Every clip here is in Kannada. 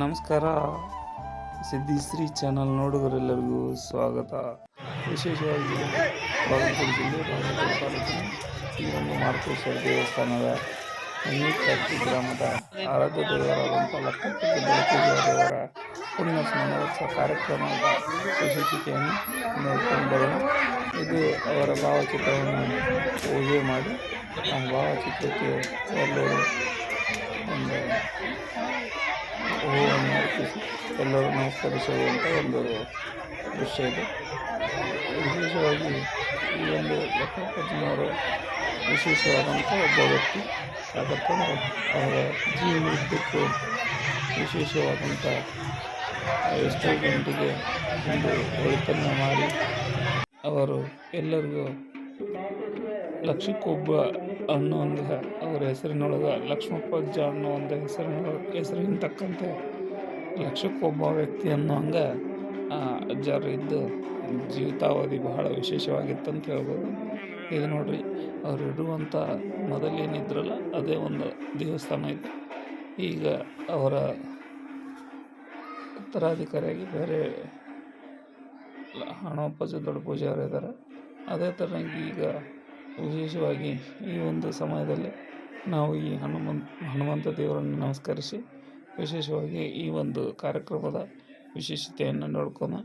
ನಮಸ್ಕಾರ. ಸಿದ್ಧಿಶ್ರೀ ಚಾನಲ್ ನೋಡುಗರೆಲ್ಲರಿಗೂ ಸ್ವಾಗತ. ವಿಶೇಷವಾಗಿ ಬಾಗಲಕೋಟೆ ಜಿಲ್ಲೆ ಬಾಗಲಕೋಟೆ ತಾಲೂಕಿನ ಈ ಒಂದು ಮಾರುತೇಶ್ವರ ದೇವಸ್ಥಾನದ ಕಟ್ಟಿ ಗ್ರಾಮದ ಆರಾಧ್ಯ ದೇವರಾದಂಥ ಲಕ್ಷ್ಮೀಪತಿ ದೇವರ ಪುಣ್ಯ ಸ್ನಾನೋತ್ಸವ ಕಾರ್ಯಕ್ರಮದ ವಿಶೇಷತೆಯನ್ನು ನೋಡ್ಕೊಂಡು ಬರೋಣ ಇದು ಅವರ ಭಾವಚಿತ್ರವನ್ನು ಪೂಜೆ ಮಾಡಿ. ಆ ಭಾವಚಿತ್ರಕ್ಕೆ ಎಲ್ಲರೂ ಒಂದು ಹೂವನ್ನು ಎಲ್ಲರೂ ನಮಸ್ಕರಿಸುವಂಥ ಒಂದು ದೃಶ್ಯ ಇದೆ. ವಿಶೇಷವಾಗಿ ಈ ಒಂದು ಲಕ್ಷ್ಮೀಪತಿನವರು ವಿಶೇಷವಾದಂಥ ಒಬ್ಬ ವ್ಯಕ್ತಿ. ಯಾಕಂತಂದರೆ ಅವರ ಜೀವನದುದ್ದಕ್ಕೂ ವಿಶೇಷವಾದಂಥ ಎಷ್ಟೋ ಗಂಟೆಗೆ ಒಂದು ಒಳಿತನ್ನು ಮಾಡಿ ಅವರು ಎಲ್ಲರಿಗೂ ಲಕ್ಷಕ್ಕೊಬ್ಬ ಅನ್ನೋ ಒಂದು ಅವರ ಹೆಸರಿನೊಳಗೆ ಲಕ್ಷ್ಮಪ್ಪಜ್ಜ ಅನ್ನೋ ಒಂದು ಹೆಸರಿನ ಹೆಸರಿನ ತಕ್ಕಂತೆ ಲಕ್ಷಕ್ಕೊಬ್ಬ ವ್ಯಕ್ತಿ ಅನ್ನೋ ಹಂಗೆ ಅಜ್ಜರು ಇದ್ದು ಜೀವಿತಾವಧಿ ಬಹಳ ವಿಶೇಷವಾಗಿತ್ತು ಅಂತ ಹೇಳ್ಬೋದು. ಇದು ನೋಡ್ರಿ, ಅವ್ರು ಇಡುವಂಥ ಮೊದಲೇನಿದ್ರಲ್ಲ ಅದೇ ಒಂದು ದೇವಸ್ಥಾನ ಇತ್ತು ಈಗ ಅವರ ಉತ್ತರಾಧಿಕಾರಿಯಾಗಿ ಬೇರೆ ಹಣಪ್ಪಜ್ಜ ದೊಡ್ಡ ಪೂಜಾರಿ ಇದ್ದಾರೆ ಅದೇ ಥರನಾಗಿ ಈಗ ವಿಶೇಷವಾಗಿ ಈ ಒಂದು ಸಮಯದಲ್ಲಿ ನಾವು ಈ ಹನುಮಂತ ಹನುಮಂತ ದೇವರನ್ನು ನಮಸ್ಕರಿಸಿ ವಿಶೇಷವಾಗಿ ಈ ಒಂದು ಕಾರ್ಯಕ್ರಮದ ವಿಶೇಷತೆಯನ್ನು ನೋಡ್ಕೊಂಡು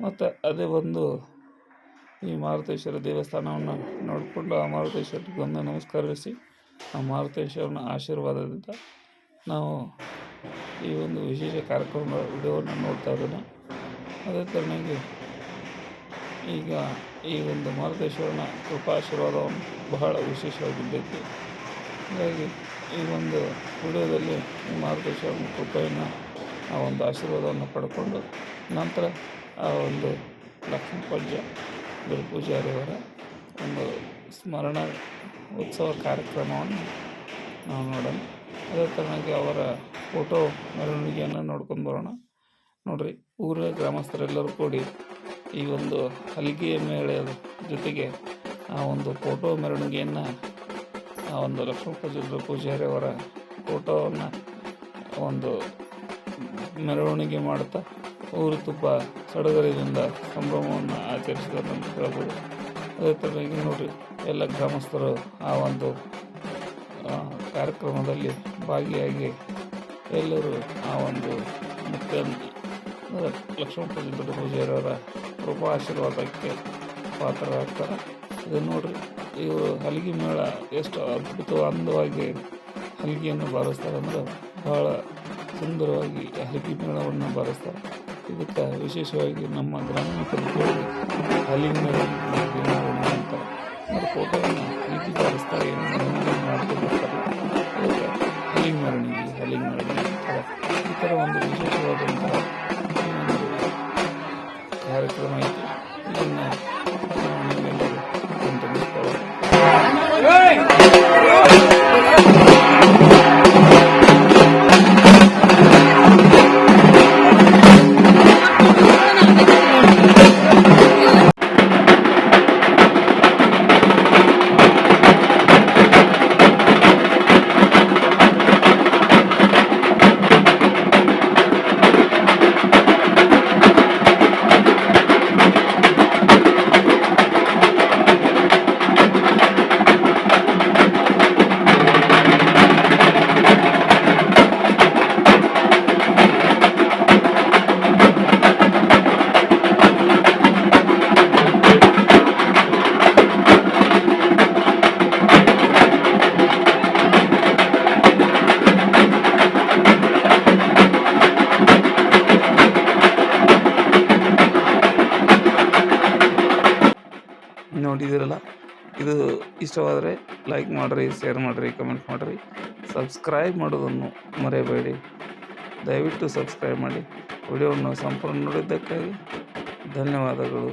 ಮತ್ತು ಅದೇ ಒಂದು ಈ ಮಾರುತೇಶ್ವರ ದೇವಸ್ಥಾನವನ್ನು ನೋಡಿಕೊಂಡು ಆ ಮಾರುತೇಶ್ವರಿಗೆ ಒಂದು ನಮಸ್ಕರಿಸಿ ಆ ಮಾರುತೇಶ್ವರನ ಆಶೀರ್ವಾದದಿಂದ ನಾವು ಈ ಒಂದು ವಿಶೇಷ ಕಾರ್ಯಕ್ರಮದ ವಿಡಿಯೋವನ್ನು ನೋಡ್ತಾ ಇದ್ದೇನೆ. ಅದೇ ಥರನಾಗಿ ಈಗ ಈ ಒಂದು ಮಾರುತೇಶ್ವರನ ಕೃಪಾಶೀರ್ವಾದವನ್ನು ಬಹಳ ವಿಶೇಷವಾಗಿದ್ದೈತಿ ಹಾಗಾಗಿ ಈ ಒಂದು ವಿಡಿಯೋದಲ್ಲಿ ಮಾರುತೇಶ್ವರನ ಕೃಪೆಯನ್ನು, ಆ ಒಂದು ಆಶೀರ್ವಾದವನ್ನು ಪಡ್ಕೊಂಡು ನಂತರ ಆ ಒಂದು ಲಕ್ಷ್ಮೀ ಪೂಜ ಗುರು ಪೂಜಾರಿಯವರ ಒಂದು ಸ್ಮರಣ ಉತ್ಸವ ಕಾರ್ಯಕ್ರಮವನ್ನು ನಾವು ನೋಡೋಣ. ಅದೇ ಥರನಾಗಿ ಅವರ ಫೋಟೋ ಮೆರವಣಿಗೆಯನ್ನು ನೋಡ್ಕೊಂಡು ಬರೋಣ. ನೋಡಿರಿ ಊರ ಗ್ರಾಮಸ್ಥರೆಲ್ಲರೂ ಕೂಡಿ ಈ ಒಂದು ಹಲಿಗೆಯ ಮೇಳದ ಜೊತೆಗೆ ಆ ಒಂದು ಫೋಟೋ ಮೆರವಣಿಗೆಯನ್ನು, ಆ ಒಂದು ಲಕ್ಷ್ಮೀಪತಿ ಪೂಜಾರಿ ಅವರ ಫೋಟೋವನ್ನು ಒಂದು ಮೆರವಣಿಗೆ ಮಾಡ್ತಾ ಊರು ತುಪ್ಪ ಸಡಗರದಿಂದ ಸಂಭ್ರಮವನ್ನು ಆಚರಿಸಿದ್ದಾರೆ ಅಂತ ಹೇಳ್ಬೋದು. ಅದೇ ತರವಾಗಿ ನೋಡಿರಿ, ಎಲ್ಲ ಗ್ರಾಮಸ್ಥರು ಆ ಒಂದು ಕಾರ್ಯಕ್ರಮದಲ್ಲಿ ಭಾಗಿಯಾಗಿ ಎಲ್ಲರೂ ಆ ಒಂದು ಮುಖ್ಯ ಪೂಜೆ ದೊಡ್ಡ ಪೂಜಾರಿಯವರ ಕೃಪಾ ಆಶೀರ್ವಾದಕ್ಕೆ ಪಾತ್ರರಾಗ್ತಾರೆ. ಇದು ನೋಡ್ರಿ ಇವರು ಹಲಗಿ ಮೇಳ ಎಷ್ಟು ಅದ್ಭುತ ಅಂದವಾಗಿ ಹಲಗಿಯನ್ನು ಬಾರಿಸ್ತಾರೆ ಅಂದ್ರೆ ಬಹಳ ಸುಂದರವಾಗಿ ಹಲಗಿ ಮೇಳವನ್ನು ಬಾರಿಸ್ತಾರೆ. ಇದಕ್ಕೆ ವಿಶೇಷವಾಗಿ ನಮ್ಮ ಗ್ರಾಮೀಣ ಪ್ರದೇಶದಲ್ಲಿ ಹಲಗಿ ಮೇಳ ಫೋಟೋವನ್ನು ಪ್ರೀತಿ ಬಾರಿಸ್ತಾರೆ ಏನು ಮಾಡ್ಕೊಂಡು ಅದಕ್ಕೆ ಹಲಿಂಗ್ ಹಲಿಗೆ ಈ ಥರ ಒಂದು ವಿಶೇಷವಾದಂತಹ ಕಾರ್ಯಕ್ರಮ ಐತಿ ಇದನ್ನು ನಾವು ನೋಡಿದಿರಲ್ಲ ಇದು ಇಷ್ಟವಾದರೆ ಲೈಕ್ ಮಾಡಿರಿ ಶೇರ್ ಮಾಡಿರಿ ಕಮೆಂಟ್ ಮಾಡಿರಿ. ಸಬ್ಸ್ಕ್ರೈಬ್ ಮಾಡೋದನ್ನು ಮರೆಯಬೇಡಿ. ದಯವಿಟ್ಟು ಸಬ್ಸ್ಕ್ರೈಬ್ ಮಾಡಿ. ವಿಡಿಯೋವನ್ನು ಸಂಪೂರ್ಣ ನೋಡಿದ್ದಕ್ಕಾಗಿ ಧನ್ಯವಾದಗಳು.